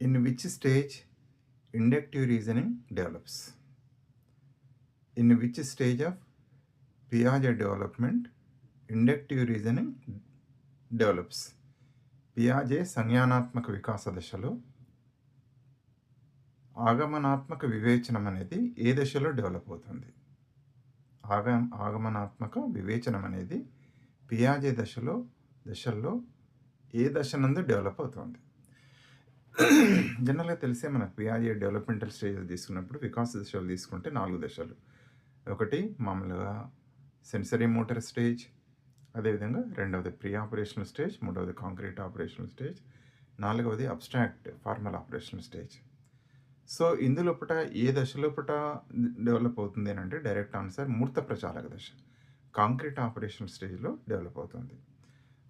in which stage inductive reasoning develops in which stage of piaget development inductive reasoning develops పియాజే సంజ్ఞానాత్మక వికాస దశలో ఆగమనాత్మక వివేచనం అనేది ఏ దశలో develop అవుతుంది ఆగ ఆగమనాత్మక వివేచనం అనేది పియాజే దశలో దశల్లో ఏ దశ నందు డెవలప్ అవుతుంది జనరల్గా తెలిసే మనకు పిఆర్ఏ డెవలప్మెంటల్ స్టేజ్ తీసుకున్నప్పుడు వికాస దశలు తీసుకుంటే నాలుగు దశలు. ఒకటి మామూలుగా సెన్సరీ మోటార్ స్టేజ్ అదేవిధంగా రెండవది ప్రీ ఆపరేషనల్ స్టేజ్ మూడవది కాంక్రీట్ ఆపరేషనల్ స్టేజ్ నాలుగవది abstract formal operational stage. So ఇందులోపట ఏ దశలోపట డెవలప్ అవుతుంది అని అంటే డైరెక్ట్ ఆన్సర్ మూర్త ప్రచారక దశ. కాంక్రీట్ ఆపరేషనల్ స్టేజ్లో డెవలప్ అవుతుంది.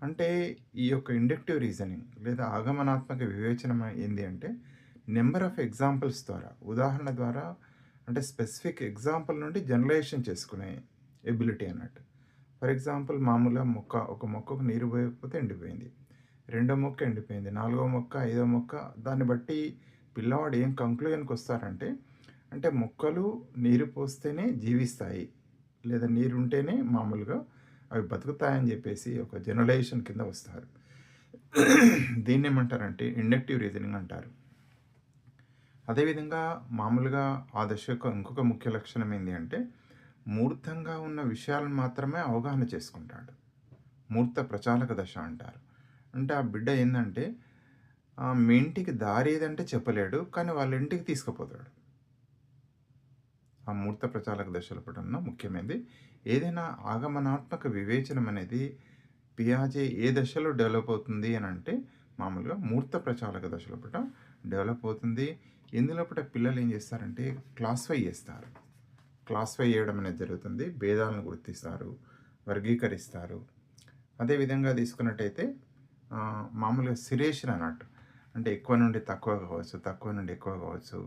అంటే ఈ యొక్క ఇండక్టివ్ రీజనింగ్ లేదా ఆగమనాత్మక వివేచనం ఏంది అంటే నెంబర్ ఆఫ్ ఎగ్జాంపుల్స్ ద్వారా ఉదాహరణ ద్వారా అంటే స్పెసిఫిక్ ఎగ్జాంపుల్ నుండి జనరలైజేషన్ చేసుకునే ఎబిలిటీ అన్నట్టు. ఫర్ ఎగ్జాంపుల్ మామూలుగా మొక్క ఒక మొక్కకు నీరు పోయకపోతే ఎండిపోయింది. రెండో మొక్క ఎండిపోయింది నాలుగో మొక్క ఐదో మొక్క దాన్ని బట్టి పిల్లవాడు ఏం కంక్లూజన్కి వస్తారంటే అంటే మొక్కలు నీరు పోస్తేనే జీవిస్తాయి లేదా నీరు ఉంటేనే మామూలుగా అవి బతుకుతాయని చెప్పేసి ఒక జనరలైజేషన్ కింద వస్తారు. దీన్ని ఏమంటారంటే ఇండక్టివ్ రీజనింగ్ అంటారు. అదేవిధంగా మామూలుగా ఆ దశ యొక్క ఇంకొక ముఖ్య లక్షణం ఏంటి అంటే మూర్తంగా ఉన్న విషయాలను మాత్రమే అవగాహన చేసుకుంటాడు. మూర్త ప్రచాలక దశ అంటారు. అంటే ఆ బిడ్డ ఏంటంటే మీ ఇంటికి దారి ఏదంటే చెప్పలేడు కానీ వాళ్ళ ఇంటికి తీసుకుపోతాడు. ఆ మూర్త ప్రచారక దశల పటన్న ముఖ్యమైనది. ఏదైనా ఆగమనాత్మక వివేచనం అనేది పియాజే ఏ దశలో డెవలప్ అవుతుంది అని అంటే మామూలుగా మూర్త ప్రచారక దశల పట డెవలప్ అవుతుంది. ఇందులోపట పిల్లలు ఏం చేస్తారంటే క్లాస్ఫై చేస్తారు. క్లాస్ఫై చేయడం అనేది జరుగుతుంది. భేదాలను గుర్తిస్తారు. వర్గీకరిస్తారు. అదేవిధంగా తీసుకున్నట్టయితే మామూలుగా సిరేషన్ అన్నట్టు. అంటే ఎక్కువ నుండి తక్కువ కావచ్చు తక్కువ నుండి ఎక్కువ కావచ్చు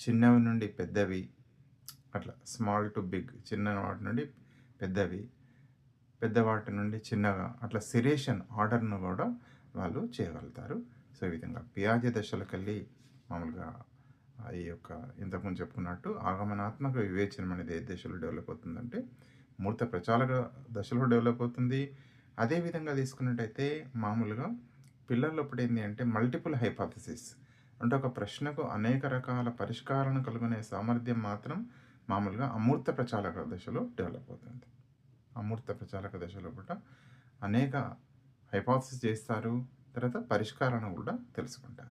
చిన్నవి నుండి పెద్దవి అట్లా స్మాల్ టు బిగ్ చిన్న వాటి నుండి పెద్దవి పెద్ద వాటి నుండి చిన్నగా అట్లా సిరేషన్ ఆర్డర్ను కూడా వాళ్ళు చేయగలుగుతారు. సో ఈ విధంగా పియాజ దశలకు వెళ్ళి మామూలుగా ఈ యొక్క ఇంతకుముందు చెప్పుకున్నట్టు ఆగమనాత్మక వివేచనం అనేది ఏ దశలో డెవలప్ అవుతుందంటే మూర్త ప్రచారక దశలో డెవలప్ అవుతుంది. అదేవిధంగా తీసుకున్నట్టయితే మామూలుగా పిల్లలప్పుడు ఏంటి అంటే మల్టిపుల్ హైపాథసిస్. అంటే ఒక ప్రశ్నకు అనేక రకాల పరిష్కారాలను కలుగునే సామర్థ్యం మాత్రం మామూలుగా అమూర్త ప్రచాలక దశలో డెవలప్ అవుతుంది. అమూర్త ప్రచాలక దశలో కూడా అనేక హైపాథసిస్ చేస్తారు తర్వాత పరిష్కారాలను కూడా తెలుసుకుంటారు.